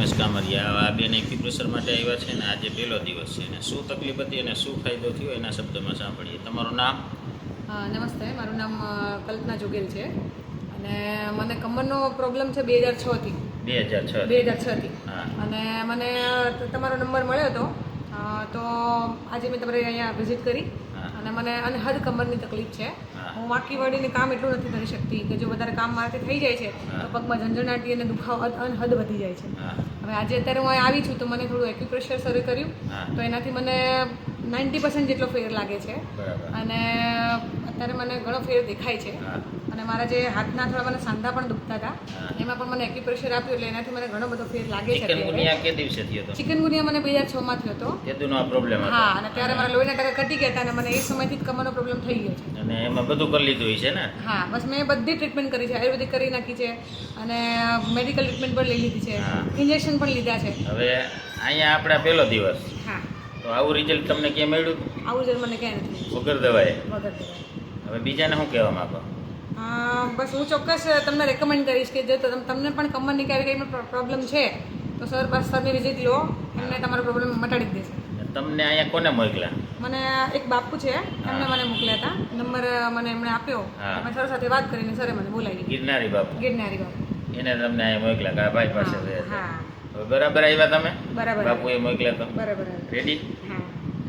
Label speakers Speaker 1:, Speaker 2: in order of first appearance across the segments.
Speaker 1: ઉમેશ કામરિયા. આ બેન એક્યુપ્રેશર માટે આવ્યા છે ને આજે પહેલો દિવસ છે ને શું તકલીફ હતી અને શું ફાયદો થયો એના શબ્દમાં સાંભળીએ. તમારું નામ?
Speaker 2: નમસ્તે. મારું નામ કલ્પના જોગેલ છે. અને મને કમરનો પ્રોબ્લેમ છે બે હજાર છથી
Speaker 1: બે હજાર છ
Speaker 2: બે હજાર છથી અને મને તમારો નંબર મળ્યો હતો તો આજે મેં તમારે અહીંયા વિઝિટ કરી. અને મને અનહદ કમરની તકલીફ છે.
Speaker 1: હું.
Speaker 2: વાંકી વળીને કામ એટલું નથી કરી શકતી કે જો વધારે કામ મારાથી થઈ જાય છે તો પગમાં ઝંઝણાટી અને દુખાવો અનહદ વધી જાય છે. હવે આજે અત્યારે હું આવી છું તો મને થોડું એક્યુપ્રેશર શરૂ કર્યું. તો એનાથી મને નાઇન્ટી પર્સન્ટ જેટલો ફેર લાગે છે. અને અત્યારે મને ઘણો ફેર દેખાય છે. અને મારા જે હાથના થોડા મને સાંધા પણ દુખતા હતા એમાં પણ મને એક્યુપ્રેશર આપ્યું એટલે એનાથી મને ઘણો બધો ફેર લાગે છે
Speaker 1: ચિકનગુનિયા કે દિવસે થયો હતો?
Speaker 2: ચિકનગુનિયા મને બે હજારમાં થયો હતો.
Speaker 1: એ આ પ્રોબ્લેમ હતો.
Speaker 2: હા અને ત્યારે મારા લોહીના ટકા કટી ગયા હતા અને મને એ સમયથી જ કમરનો પ્રોબ્લેમ થઈ ગયો છે.
Speaker 1: અને એમાં બધું કરી લીધું છે ને?
Speaker 2: હા બસ મેં બધી ટ્રીટમેન્ટ કરી છે. આયુર્વેદિક કરી નાખી છે અને મેડિકલ ટ્રીટમેન્ટ પણ લઈ લીધી છે. ઇન્જેક્શન પણ લીધા છે.
Speaker 1: હવે અહીંયા આપણા પહેલો દિવસ.
Speaker 2: હા.
Speaker 1: તો આવું રિઝલ્ટ તમને ક્યાં મળ્યું?
Speaker 2: આવું રિઝલ્ટ મને ક્યાં નથી
Speaker 1: વગર દવાએ?
Speaker 2: વગર દેવાય.
Speaker 1: હવે બીજાને શું કહેવા માંગો?
Speaker 2: બસ હું ચોક્કસ તમને રેકમેન્ડ કરીશ કે જો તમ- તમને પણ કમરની કે આવી કંઈ પ્રોબ્લેમ છે તો સર બસ તમે વિઝિટ લો એમને તમારો પ્રોબ્લેમ મટાડી દેશે
Speaker 1: તમને અહીંયા કોને મોકલ્યા?
Speaker 2: મને એક બાપુ છે એમને મને મોકલ્યા હતા. નંબર મને એમણે આપ્યો. મેં સર સાથે વાત કરીને સરે મને બોલાવી
Speaker 1: ગિરનારી બાપુ.
Speaker 2: ગિરનારી બાપુ.
Speaker 1: એને તમને અહીંયા મોકલ્યા કા ભાઈ પાસે
Speaker 2: હા
Speaker 1: બરાબર આવ્યા તમે?
Speaker 2: બરાબર.
Speaker 1: બાપુએ મોકલ્યા તો?
Speaker 2: બરાબર
Speaker 1: રેડી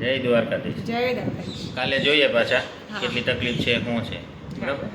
Speaker 1: જય દ્વારકાધીશ.
Speaker 2: જય દ્વારકાધીશ.
Speaker 1: કાલે જોઈએ પાછા કેટલી તકલીફ છે શું છે. બરાબર?